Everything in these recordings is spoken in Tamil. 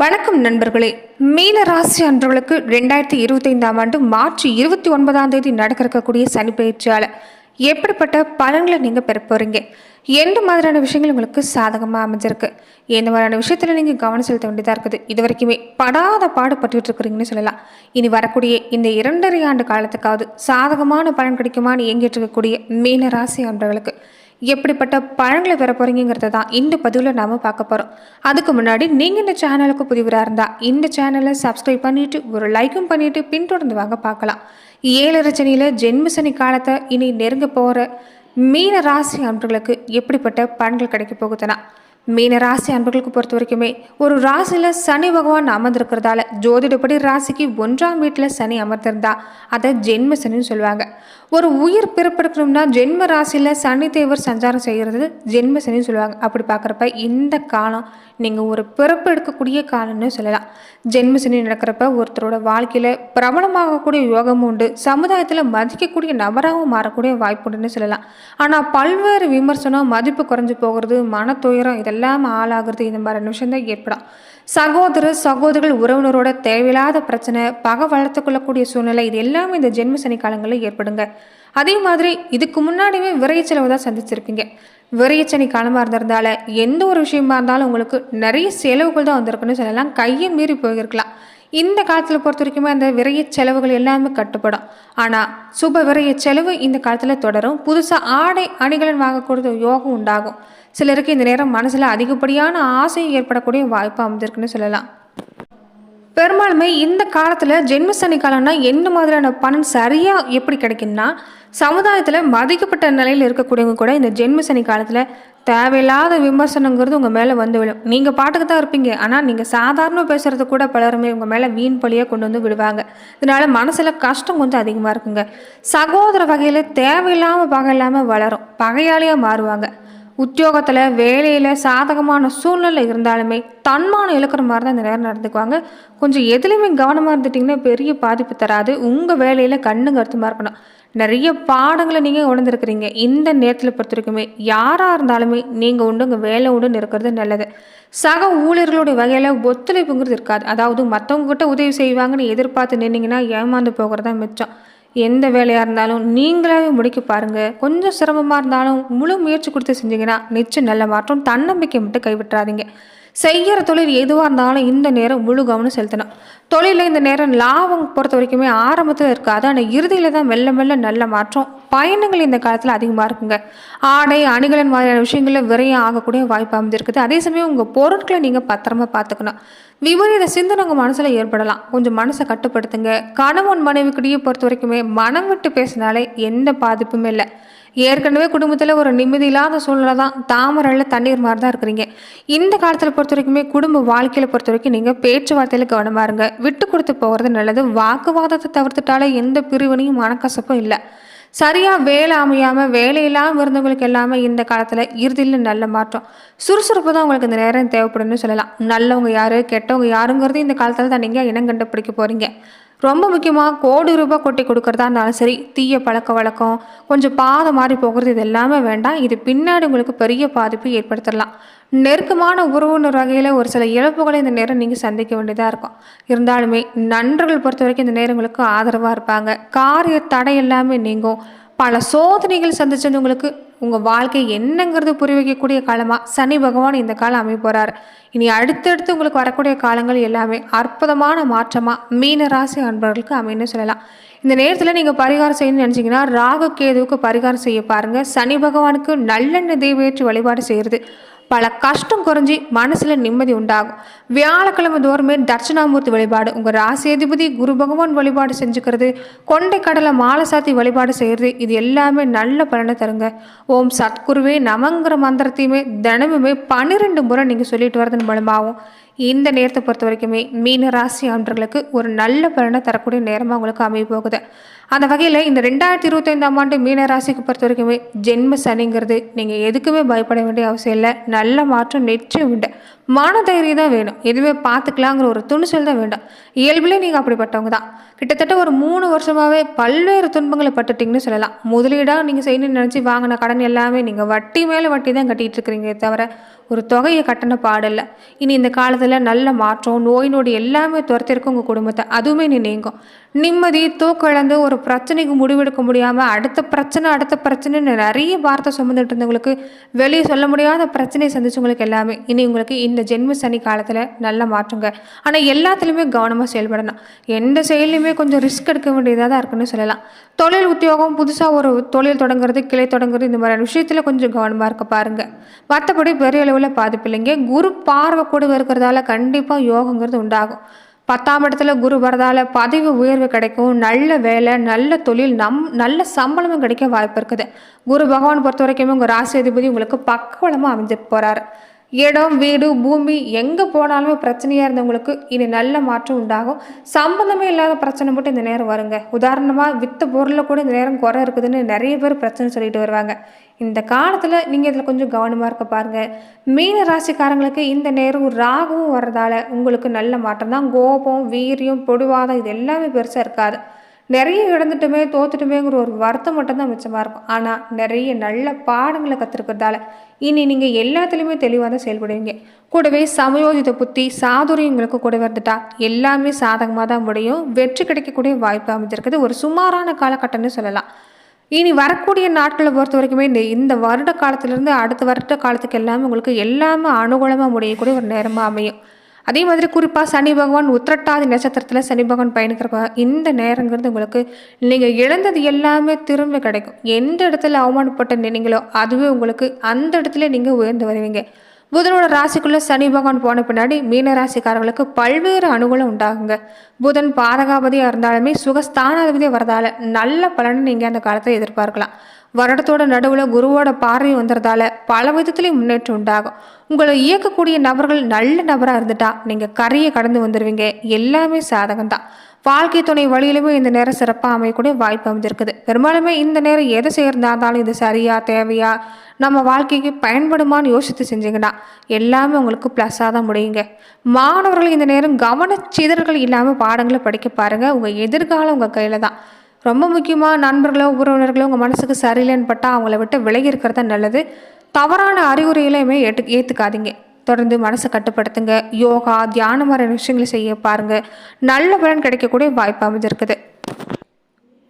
வணக்கம் நண்பர்களே. மீன ராசி அன்றவர்களுக்கு ரெண்டாயிரத்தி இருபத்தைந்தாம் ஆண்டு மார்ச் இருபத்தி ஒன்பதாம் தேதி நடக்க இருக்கக்கூடிய சனி பயிற்சியால் எப்படிப்பட்ட பலன்களை நீங்கள் பெற போகிறீங்க எந்த மாதிரியான விஷயங்கள் உங்களுக்கு சாதகமாக அமைஞ்சிருக்கு? எந்த மாதிரியான விஷயத்தில் நீங்கள் கவனம் செலுத்த வேண்டியதாக இருக்குது? இது வரைக்குமே படாத பாடுபட்டுட்டு இருக்கிறீங்கன்னு சொல்லலாம். இனி வரக்கூடிய இந்த இரண்டரை ஆண்டு காலத்துக்காவது சாதகமான பலன் கிடைக்குமான்னு இயங்கிட்டு இருக்கக்கூடிய மீன ராசி அன்றவர்களுக்கு எப்படிப்பட்ட பழங்களை பெற போகிறீங்கிறத தான் இந்த பதிவில் நாம் பார்க்க போகிறோம் அதுக்கு முன்னாடி நீங்கள் இந்த சேனலுக்கு புதிவராக இருந்தால் இந்த சேனலை சப்ஸ்கிரைப் பண்ணிவிட்டு ஒரு லைக்கும் பண்ணிவிட்டு பின்தொடர்ந்து வாங்க பார்க்கலாம். ஏழரை சனியில் ஜென்ம சனி காலத்தை இனி நெருங்க போகிற மீன ராசி அன்பர்களுக்கு எப்படிப்பட்ட பலன்கள் கிடைக்க போகுதுன்னா மீன ராசி அன்பர்களுக்கு பொறுத்த வரைக்குமே ஒரு ராசியில் சனி பகவான் அமர்ந்திருக்கிறதால ஜோதிடப்படி ராசிக்கு ஒன்றாம் வீட்டில் சனி அமர்ந்திருந்தா அதை ஜென்ம சனின்னு சொல்லுவாங்க. ஒரு உயிர் பிறப்பெடுக்கணும்னா ஜென்ம ராசியில் சனி தேவர் சஞ்சாரம் செய்கிறது ஜென்ம சனின்னு சொல்லுவாங்க. அப்படி பார்க்குறப்ப இந்த காலம் நீங்கள் ஒரு பிறப்பு எடுக்கக்கூடிய காலம்னு சொல்லலாம். ஜென்ம சனி நடக்கிறப்ப ஒருத்தரோட வாழ்க்கையில் பிரபலமாகக்கூடிய யோகமும் உண்டு. சமுதாயத்தில் மதிக்கக்கூடிய நபராகவும் மாறக்கூடிய வாய்ப்பு உண்டுன்னு சொல்லலாம். ஆனால் பல்வேறு விமர்சனம் மதிப்பு குறைஞ்சு போகிறது மனத்துயரம் இதெல்லாம் ஆளாகிறது இந்த மாதிரி நிமிஷம்தான் ஏற்படும். சகோதர சகோதரிகள் உறவினரோட தேவையில்லாத பிரச்சனை பகை வளர்த்து கொள்ளக்கூடிய சூழ்நிலை இது எல்லாமே இந்த ஜென்ம சனி காலங்களில் ஏற்படுங்க. அதே மாதிரி இதுக்கு முன்னாடியுமே விரைய செலவு தான் சந்திச்சிருப்பீங்க விரையச்சனி காலமாக இருந்திருந்தால எந்த ஒரு விஷயமா இருந்தாலும் உங்களுக்கு நிறைய செலவுகள் தான் வந்திருக்குன்னு சொல்லலாம். கையை மீறி போயிருக்கலாம். இந்த காலத்தில் பொறுத்த வரைக்குமே அந்த விரைய செலவுகள் எல்லாமே கட்டுப்படும். ஆனால் சுப விரைய செலவு இந்த காலத்தில் தொடரும். புதுசாக ஆடை அணிகலன் வாங்கக்கூடிய யோகம் உண்டாகும். சிலருக்கு இந்த நேரம் மனசில் அதிகப்படியான ஆசை ஏற்படக்கூடிய வாய்ப்பு அமைஞ்சிருக்குன்னு சொல்லலாம். பெரும்பாலுமே இந்த காலத்தில் ஜென்ம சனி காலம்னா எந்த மாதிரியான பணம் சரியாக எப்படி கிடைக்கும்னா சமுதாயத்தில் மதிக்கப்பட்ட நிலையில் இருக்கக்கூடியவங்க கூட இந்த ஜென்ம சனி காலத்தில் தேவையில்லாத விமர்சனங்கிறது உங்கள் மேலே வந்து விழும். நீங்கள் பாட்டுக்கு தான் இருப்பீங்க. ஆனால் நீங்கள் சாதாரண பேசுகிறது கூட பலருமே உங்கள் மேலே வீண் பழியாக கொண்டு வந்து விடுவாங்க. இதனால் மனசில் கஷ்டம் கொஞ்சம் அதிகமாக இருக்குங்க. சகோதர வகையில் தேவையில்லாமல் பகை இல்லாமல் வளரும். பகையாளியாக மாறுவாங்க. உத்தியோகத்தில் வேலையில் சாதகமான சூழ்நிலை இருந்தாலுமே தன்மானம் இழக்கிற மாதிரி தான் இந்த நேரம் நடந்துக்குவாங்க. கொஞ்சம் எதுலேயுமே கவனமாக இருந்துட்டிங்கன்னா பெரிய பாதிப்பு தராது. உங்கள் வேலையில் கண்ணு கருத்துமாக இருக்கணும் நிறைய பாடங்களை நீங்கள் உணர்ந்துருக்கிறீங்க. இந்த நேரத்தில் பொறுத்த வரைக்குமே யாராக இருந்தாலுமே நீங்கள் உண்டு உங்கள் வேலை உண்டுன்னு இருக்கிறது நல்லது. சக ஊழியர்களுடைய வகையில் ஒத்துழைப்புங்கிறது இருக்காது. அதாவது மற்றவங்ககிட்ட உதவி செய்வாங்கன்னு எதிர்பார்த்து நின்னீங்கன்னா ஏமாந்து போகிறது தான் மிச்சம். எந்த வேலையாக இருந்தாலும் நீங்களாகவே முடிக்க பாருங்கள் கொஞ்சம் சிரமமாக இருந்தாலும் முழு முயற்சி கொடுத்து செஞ்சீங்கன்னா நிச்சயம் நல்ல மாற்றம் தன்னம்பிக்கை மட்டும் கைவிட்டுறாதீங்க. செய்கிற தொழில் எதுவாக இருந்தாலும் இந்த நேரம் முழு கவனம் செலுத்தணும். தொழிலில் இந்த நேரம் லாபம் பொறுத்த வரைக்குமே ஆரம்பத்தில் இருக்காது ஆனால் இறுதியில் தான் மெல்ல மெல்ல நல்ல மாற்றம் பயணங்கள் இந்த காலத்தில் அதிகமாக இருக்குங்க. ஆடை அணிகலன் மாதிரியான விஷயங்களில் விரையும் ஆகக்கூடிய வாய்ப்பு அமைஞ்சிருக்குது அதே சமயம் உங்கள் பொருட்களை நீங்கள் பத்திரமா பார்த்துக்கணும். விபரீத சிந்தனை உங்கள் மனசில் ஏற்படலாம். கொஞ்சம் மனசை கட்டுப்படுத்துங்க. கணவன் மனைவிக்கிடையே பொறுத்த வரைக்குமே மனம் விட்டு பேசினாலே எந்த பாதிப்புமே இல்லை. ஏற்கனவே குடும்பத்தில் ஒரு நிம்மதி இல்லாத சூழ்நிலை தான். தாமரையில் தண்ணீர் மாதிரி தான் இருக்கிறீங்க. இந்த காலத்தில் பொறுத்த வரைக்குமே குடும்ப வாழ்க்கையில் பொறுத்த வரைக்கும் நீங்கள் பேச்சுவார்த்தையில் கவனமாக இருங்க. விட்டு கொடுத்து போகிறது நல்லது. வாக்குவாதத்தை தவிர்த்துட்டாலே எந்த பிரிவினையும் மனக்கசப்பும் இல்லை. சரியாக வேலை அமையாமல் வேலையில்லாமல் இருந்தவங்களுக்கு எல்லாமே இந்த காலத்தில் இறுதியில் நல்ல மாற்றம். சுறுசுறுப்பு தான் உங்களுக்கு இந்த நேரம் தேவைப்படும்னு சொல்லலாம். நல்லவங்க யார் கெட்டவங்க யாருங்கிறது இந்த காலத்தில் தான் நீங்கள் இனம் கண்டுபிடிக்க போகிறீங்க ரொம்ப முக்கியமாக கோடி ரூபாய் கொட்டி கொடுக்குறதா இருந்தாலும் சரி தீய பழக்க வழக்கம் கொஞ்சம் பாதை மாறி போகிறது இது எல்லாமே வேண்டாம். இது பின்னாடி உங்களுக்கு பெரிய பாதிப்பு ஏற்படுத்தலாம். நெருக்கமான உறவுனர் வகையில் ஒரு சில இழப்புகளை இந்த நேரம் நீங்கள் சந்திக்க வேண்டியதாக இருக்கும். இருந்தாலுமே நண்பர்கள் பொறுத்த வரைக்கும் இந்த நேரம் உங்களுக்கு ஆதரவாக இருப்பாங்க. காரிய தடை எல்லாமே நீங்கும். பல சோதனைகள் சந்திச்சது உங்களுக்கு உங்கள் வாழ்க்கை என்னங்கிறது புரி வைக்கக்கூடிய காலமாக சனி பகவான் இந்த காலம் அமைய இனி அடுத்தடுத்து உங்களுக்கு வரக்கூடிய காலங்கள் எல்லாமே அற்புதமான மாற்றமாக மீன ராசி அன்பர்களுக்கு அமைன்னு சொல்லலாம். இந்த நேரத்தில் நீங்கள் பரிகாரம் செய்யணும்னு நினச்சிங்கன்னா ராகு கேதுவுக்கு பரிகாரம் செய்ய பாருங்கள் சனி பகவானுக்கு நல்லெண்ணெய் தெய்வேற்றி வழிபாடு செய்கிறது பல கஷ்டம் குறைஞ்சி மனசில் நிம்மதி உண்டாகும். வியாழக்கிழமை தோறுமே தட்சிணாமூர்த்தி வழிபாடு உங்கள் ராசியதிபதி குரு பகவான் வழிபாடு செஞ்சுக்கிறது கொண்டை கடலை மாலை சாத்தி வழிபாடு செய்கிறது இது எல்லாமே நல்ல பலனை தருங்க. ஓம் சத்குருவே நமங்கிற மந்திரத்தையுமே தினமுமே பன்னிரெண்டு முறை நீங்கள் சொல்லிட்டு வரதன் மூலமாகவும் இந்த நேரத்தை பொறுத்த வரைக்குமே மீன ராசி அன்றர்களுக்கு ஒரு நல்ல பலனை தரக்கூடிய நேரமாக உங்களுக்கு அமைய போகுது அந்த வகையில் இந்த ரெண்டாயிரத்தி இருபத்தைந்தாம் ஆண்டு மீன ராசிக்கு பொறுத்த வரைக்குமே ஜென்ம சனிங்கிறது நீங்கள் எதுக்குமே பயப்பட வேண்டிய அவசியம் இல்லை. நல்ல மாற்றம் நிச்சயம் உண்டு. மானதைரியம் தான் வேணும். எதுவுமே பார்த்துக்கலாங்கிற ஒரு துணிச்சல் தான் வேண்டாம். இயல்புலேயே நீங்கள் அப்படிப்பட்டவங்க தான். கிட்டத்தட்ட ஒரு மூணு வருஷமாகவே பல்வேறு துன்பங்களை பட்டுட்டிங்கன்னு சொல்லலாம். முதலீடாக நீங்கள் செய்யணும்னு நினச்சி வாங்கின கடன் எல்லாமே நீங்கள் வட்டி மேலே வட்டி தான் கட்டிகிட்டு இருக்கிறீங்க தவிர ஒரு தொகையை கட்டின பாடில்லை இனி இந்த காலத்தில் நல்ல மாற்றம் நோய் நொடி எல்லாமே துரத்திருக்கும் உங்கள் குடும்பத்தை. அதுவுமே நீ நீங்கும். நிம்மதி தூக்கிழந்து ஒரு பிரச்சனைக்கு முடிவெடுக்க முடியாமல் அடுத்த பிரச்சனை அடுத்த பிரச்சனைன்னு நிறைய வார்த்தை சுமந்துட்டு இருந்தவங்களுக்கு வெளியே சொல்ல முடியாத பிரச்சனையை சந்திச்சவங்களுக்கு எல்லாமே இனி உங்களுக்கு இந்த ஜென்ம சனி காலத்தில் நல்ல மாற்றுங்க. ஆனால் எல்லாத்துலேயுமே கவனமாக செயல்படணும். எந்த செயலையுமே கொஞ்சம் ரிஸ்க் எடுக்க வேண்டியதாக தான் இருக்குன்னு சொல்லலாம். தொழில் உத்தியோகம் புதுசாக ஒரு தொழில் தொடங்குறது கிளை தொடங்குறது இந்த மாதிரியான விஷயத்தில் கொஞ்சம் கவனமாக இருக்க பாருங்கள் மற்றபடி பெரிய அளவில் பாதிப்பு இல்லைங்க. குரு பார்வை கூட இருக்கிறதால கண்டிப்பாக யோகங்கிறது உண்டாகும். பத்தாம் இடத்துல குரு வரதால பதவி உயர்வு கிடைக்கும். நல்ல வேலை நல்ல தொழில் நம் நல்ல சம்பளமும் கிடைக்க வாய்ப்பு இருக்குது. குரு பகவான் பொறுத்த வரைக்கும் உங்கள் ராசி அதிபதி உங்களுக்கு பக்கவளமாக அமைஞ்சு போகிறார் இடம் வீடு பூமி எங்கே போனாலுமே பிரச்சனையாக இருந்தவங்களுக்கு இனி நல்ல மாற்றம் உண்டாகும். சம்பந்தமே இல்லாத பிரச்சனை மட்டும் இந்த நேரம் வருங்க. உதாரணமாக வித்த பொருளில் கூட இந்த நேரம் குறை இருக்குதுன்னு நிறைய பேர் பிரச்சனை சொல்லிட்டு வருவாங்க. இந்த காலத்தில் நீங்கள் இதில் கொஞ்சம் கவனமாக இருக்க பாருங்கள் மீன ராசிக்காரங்களுக்கு இந்த நேரம் ராகவும் வர்றதால உங்களுக்கு நல்ல மாற்றம் தான். கோபம் வீரியம் பொடுவாதம் இது எல்லாமே பெருசாக இருக்காது. நிறைய இழந்துட்டுமே தோத்துட்டுமேங்கிற ஒரு வருத்தம் மட்டும்தான் மிச்சமாக இருக்கும். ஆனால் நிறைய நல்ல பாடங்களை கற்றுருக்கிறதால இனி நீங்கள் எல்லாத்துலேயுமே தெளிவாக தான் செயல்படுவீங்க. கூடவே சமயோஜித புத்தி சாதுரியம் உங்களுக்கு கூட வந்துட்டா எல்லாமே சாதகமாக தான் முடியும். வெற்றி கிடைக்கக்கூடிய வாய்ப்பு அமைஞ்சிருக்குது. ஒரு சுமாரான காலகட்டம்னு சொல்லலாம். இனி வரக்கூடிய நாட்களை பொறுத்த வரைக்குமே இந்த இந்த வருட காலத்திலேருந்து அடுத்த வருட காலத்துக்கு எல்லாமே உங்களுக்கு எல்லாமே அனுகூலமாக முடியக்கூடிய ஒரு நேரமாக அமையும். அதே மாதிரி குறிப்பாக சனி பகவான் உத்திரட்டாதி நட்சத்திரத்தில் சனி பகவான் பயணிக்கிறப்ப இந்த நேரங்கிறது உங்களுக்கு நீங்கள் இழந்தது எல்லாமே திரும்ப கிடைக்கும். எந்த இடத்துல அவமானப்பட்ட நினைங்களோ அதுவே உங்களுக்கு அந்த இடத்துல நீங்கள் உயர்ந்து வருவீங்க. புதனோட ராசிக்குள்ள சனி பகவான் போன பின்னாடி மீன ராசிக்காரர்களுக்கு பல்வேறு அனுகூலம் உண்டாகுங்க. புதன் பாதகாபதியாக இருந்தாலுமே சுகஸ்தானாதிபதியாக வரதால நல்ல பலனை நீங்கள் அந்த காலத்தை எதிர்பார்க்கலாம். வருடத்தோட நடுவில் குருவோட பார்வை வந்துறதால பல விதத்துலேயும் முன்னேற்றம் உண்டாகும். உங்களை இயக்கக்கூடிய நபர்கள் நல்ல நபராக இருந்துட்டா நீங்கள் கரையை கடந்து வந்துடுவீங்க எல்லாமே சாதகம் தான் வாழ்க்கை துணை வழியிலுமே இந்த நேரம் சிறப்பாக அமையக்கூடிய வாய்ப்பு அமைஞ்சிருக்குது. பெரும்பாலுமே இந்த நேரம் எதை சேர்ந்தாலும் இது சரியா தேவையா நம்ம வாழ்க்கைக்கு பயன்படுமான்னு யோசித்து செஞ்சீங்கன்னா எல்லாமே உங்களுக்கு ப்ளஸ்ஸாக தான் முடியுங்க. மாணவர்கள் இந்த நேரம் கவனச்சிதறல்கள் இல்லாமல் பாடங்களை படிக்க பாருங்கள் உங்கள் எதிர்காலம் உங்கள் கையில் தான். ரொம்ப முக்கியமாக நண்பர்களோ உறவினர்களோ உங்கள் மனசுக்கு சரியில்லைன்னு பட்டால் அவங்கள விட்டு விலகி இருக்கிறது நல்லது. தவறான அறிகுறிகளையுமே ஏற்று ஏற்றுக்காதீங்க தொடர்ந்து மனசை கட்டுப்படுத்துங்க. யோகா தியானம் மாதிரி விஷயங்களை செய்ய பாருங்கள் நல்ல பலன் கிடைக்கக்கூடிய வாய்ப்பு அமைஞ்சிருக்குது.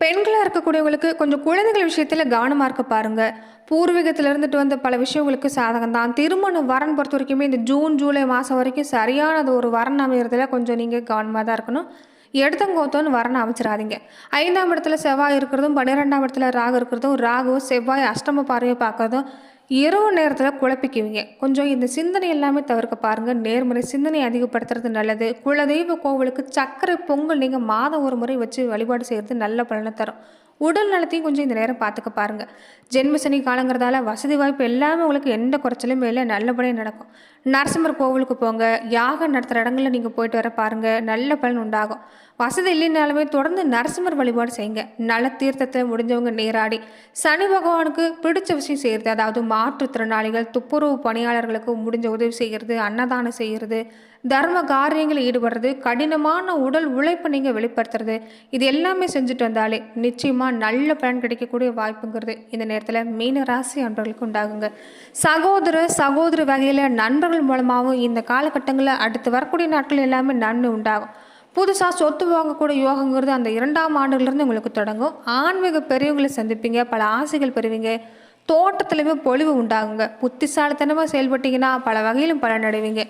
பெண்களாக இருக்கக்கூடியவங்களுக்கு கொஞ்சம் குழந்தைகள் விஷயத்தில் கவனமாக இருக்க பாருங்கள் பூர்வீகத்தில் இருந்துட்டு வந்த பல விஷயங்களுக்கு சாதகம் தான். திருமணம் வரன் பொறுத்த வரைக்குமே இந்த ஜூன் ஜூலை மாதம் வரைக்கும் சரியானது ஒரு வரன் அமைகிறதுல கொஞ்சம் நீங்கள் கவனமாக தான் இருக்கணும். எடுத்தங்கோத்தோன்னு வரணும் அமைச்சிடாதீங்க ஐந்தாம் இடத்துல செவ்வாய் இருக்கிறதும் பன்னிரெண்டாம் இடத்துல ராகு இருக்கிறதும் ராகுவும் செவ்வாய் அஷ்டம பார்வையை பார்க்கறதும் இரவு நேரத்தில் குழப்பிக்குவீங்க. கொஞ்சம் இந்த சிந்தனை எல்லாமே தவிர்க்க பாருங்கள் நேர்மறை சிந்தனை அதிகப்படுத்துறது நல்லது. குலதெய்வ கோவிலுக்கு சர்க்கரை பொங்கல் நீங்கள் மாதம் ஒரு முறை வச்சு வழிபாடு செய்கிறது நல்ல பலனை தரும். உடல் நலத்தையும் கொஞ்சம் இந்த நேரம் பார்த்துக்க பாருங்கள் ஜென்மசனி காலங்கிறதால வசதி வாய்ப்பு எல்லாமே உங்களுக்கு எந்த குறைச்சலும் இல்லை. நல்லபடியாக நடக்கும். நரசிம்மர் கோவிலுக்கு போங்க. யாகம் நடத்துகிற இடங்களில் நீங்கள் போயிட்டு வர பாருங்கள் நல்ல பலன் உண்டாகும். வசதி இல்லைனாலுமே தொடர்ந்து நரசிம்மர் வழிபாடு செய்யுங்க. நல்ல தீர்த்தத்தை முடிஞ்சவங்க நீராடி. சனி பகவானுக்கு பிடிச்ச விஷயம் செய்கிறது அதாவது மாற்றுத்திறனாளிகள் துப்புரவு பணியாளர்களுக்கு முடிஞ்ச உதவி செய்கிறது அன்னதானம் செய்கிறது தர்ம காரியங்களில் ஈடுபடுறது கடினமான உடல் உழைப்பை நீங்கள் வெளிப்படுத்துறது இது எல்லாமே செஞ்சுட்டு வந்தாலே நிச்சயமாக நல்ல பலன் கிடைக்கக்கூடிய வாய்ப்புங்கிறது. இந்த நேரத்தில் மீன ராசி அன்பர்களுக்கு உண்டாகுங்க. சகோதர சகோதர வகையில் நண்பர் நண்பர்கள் மூலமாகவும் இந்த காலகட்டங்களில் அடுத்து வரக்கூடிய நாட்கள் எல்லாமே நன்மை உண்டாகும். புதுசாக சொத்து வாங்கக்கூடிய யோகங்கிறது அந்த இரண்டாம் ஆண்டுலேருந்து உங்களுக்கு தொடங்கும். ஆன்மீக பெரியவங்களை சந்திப்பீங்க பல ஆசைகள் பெறுவீங்க. தோட்டத்துலையுமே பொழிவு உண்டாகுங்க. புத்திசாலித்தனமாக செயல்பட்டீங்கன்னா பல வகையிலும் பலனடைவீங்க.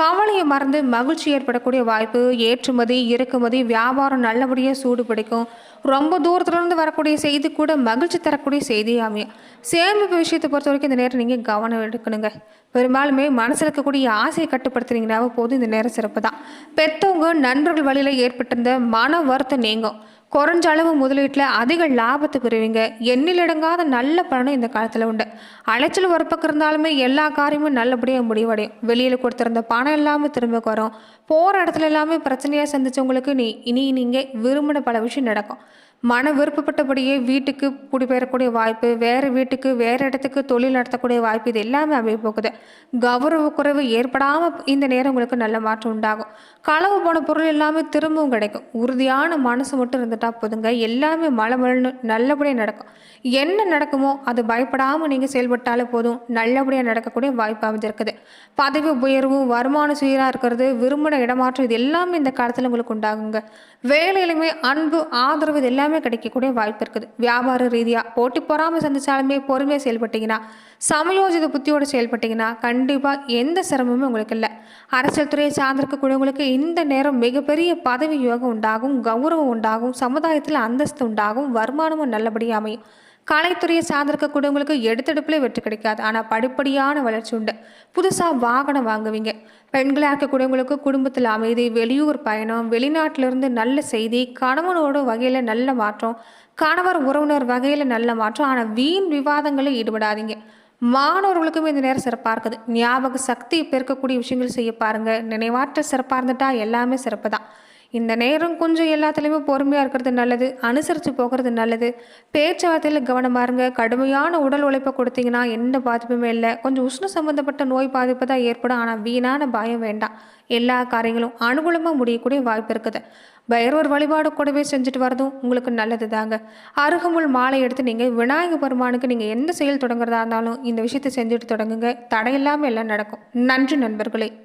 கவலையை மறந்து மகிழ்ச்சி ஏற்படக்கூடிய வாய்ப்பு ஏற்றுமதி இறக்குமதி வியாபாரம் நல்லபடியாக சூடு பிடிக்கும். ரொம்ப தூரத்துலேருந்து வரக்கூடிய செய்தி கூட மகிழ்ச்சி தரக்கூடிய செய்தி அமையும். சேமிப்பு விஷயத்தை பொறுத்த வரைக்கும் இந்த நேரம் நீங்கள் கவனம் எடுக்கணுங்க. பெரும்பாலுமே மனசில் இருக்கக்கூடிய ஆசையை கட்டுப்படுத்துனீங்கன்னாவே போதும் இந்த நேரம் சிறப்பு தான் பெற்றவங்க நண்பர்கள் வழியில் ஏற்பட்டிருந்த மன வருத்தம் நீங்கும். குறைஞ்ச அளவு முதலீட்டில் அதிக லாபத்தை பெறுவீங்க. எண்ணிலடங்காத நல்ல பலனும் இந்த காலத்தில் உண்டு. அலைச்சல் ஒரு பக்கம் இருந்தாலுமே எல்லா காரியமும் நல்லபடியாக முடிவடையும். வெளியில் கொடுத்துருந்த பணம் எல்லாமே திரும்ப வரும். போகிற இடத்துல எல்லாமே பிரச்சனையாக சந்திச்சவங்களுக்கு நீ இனி நீங்கள் விரும்பின பல விஷயம் நடக்கும். மன விருப்பப்பட்டபடியே வீட்டுக்கு குடிபெயரக்கூடிய வாய்ப்பு வேறு வீட்டுக்கு வேறு இடத்துக்கு தொழில் நடத்தக்கூடிய வாய்ப்பு இது எல்லாமே அமைய போகுது. கௌரவ குறைவு ஏற்படாமல் இந்த நேரம் உங்களுக்கு நல்ல மாற்றம் உண்டாகும். களவு போன பொருள் எல்லாமே திரும்பவும் கிடைக்கும். உறுதியான மனசு மட்டும் இருந்துட்டா போதுங்க. எல்லாமே மழை நல்லபடியாக நடக்கும். என்ன நடக்குமோ அது பயப்படாமல் நீங்கள் செயல்பட்டாலே போதும். நல்லபடியாக நடக்கக்கூடிய வாய்ப்பு அமைஞ்சிருக்குது. பதவி உயர்வு வருமானம் சீராக இருக்கிறது விரும்பின இடமாற்றம் இது எல்லாமே இந்த காலத்தில் உங்களுக்கு உண்டாகுங்க. வேலையிலுமே அன்பு ஆதரவு இது எல்லாமே கிடைக்கக்கூடிய வாய்ப்பு இருக்குது. வியாபார ரீதியாக போட்டி பொறாமல் சந்திச்சாலுமே பொறுமையாக செயல்பட்டீங்கன்னா சமயோஜித புத்தியோடு செயல்பட்டீங்கன்னா கண்டிப்பாக எந்த சிரமமும் உங்களுக்கு இல்லை. அரசியல் துறையை சார்ந்திருக்கக்கூடியவங்களுக்கு இந்த நேரம் மிகப்பெரிய பதவி யோகம் உண்டாகும் கௌரவம் உண்டாகும் சமுதாயத்தில் அந்தஸ்து உண்டாகும் வருமானமும் நல்லபடியாக அமையும். கலைத்துறையை சார்ந்திருக்கக்கூடியவங்களுக்கு எடுத்தெடுப்பில் வெற்றி கிடைக்காது. ஆனால் படிப்படியான வளர்ச்சி உண்டு. புதுசாக வாகனம் வாங்குவீங்க. பெண்களாக இருக்கக்கூடியவங்களுக்கு குடும்பத்தில் அமைதி வெளியூர் பயணம் வெளிநாட்டிலிருந்து நல்ல செய்தி கணவனோட வகையில் நல்ல மாற்றம் கணவர் உறவினர் வகையில் நல்ல மாற்றம் ஆனால் வீண் விவாதங்களில் ஈடுபடாதீங்க. மாணவர்களுக்கும் இந்த நேரம் சிறப்பாக இருக்குது. ஞாபக சக்தி பெருக்கக்கூடிய விஷயங்கள் செய்ய பாருங்கள் நினைவாற்ற சிறப்பாக இருந்துட்டா எல்லாமே சிறப்பு தான் இந்த நேரம் கொஞ்சம் எல்லாத்துலேயுமே பொறுமையாக இருக்கிறது நல்லது அனுசரித்து போகிறது நல்லது. பேச்சுவார்த்தையில் கவனமாக இருங்க கடுமையான உடல் உழைப்பை கொடுத்தீங்கன்னா எந்த பாதிப்புமே இல்லை. கொஞ்சம் உஷ்ண சம்மந்தப்பட்ட நோய் பாதிப்பு தான் ஏற்படும். ஆனால் வீணான பயம் வேண்டாம். எல்லா காரியங்களும் அனுகூலமாக முடியக்கூடிய வாய்ப்பு இருக்குது. பைரவர் வழிபாடு கூடவே செஞ்சுட்டு வரதும் உங்களுக்கு நல்லது தாங்க. அருகமுள் மாலை எடுத்து நீங்கள் விநாயகர் பெருமானுக்கு நீங்கள் எந்த செயல் தொடங்குறதா இருந்தாலும் இந்த விஷயத்தை செஞ்சுட்டு தொடங்குங்க. தடையில்லாமல் எல்லாம் நடக்கும். நன்றி நண்பர்களே.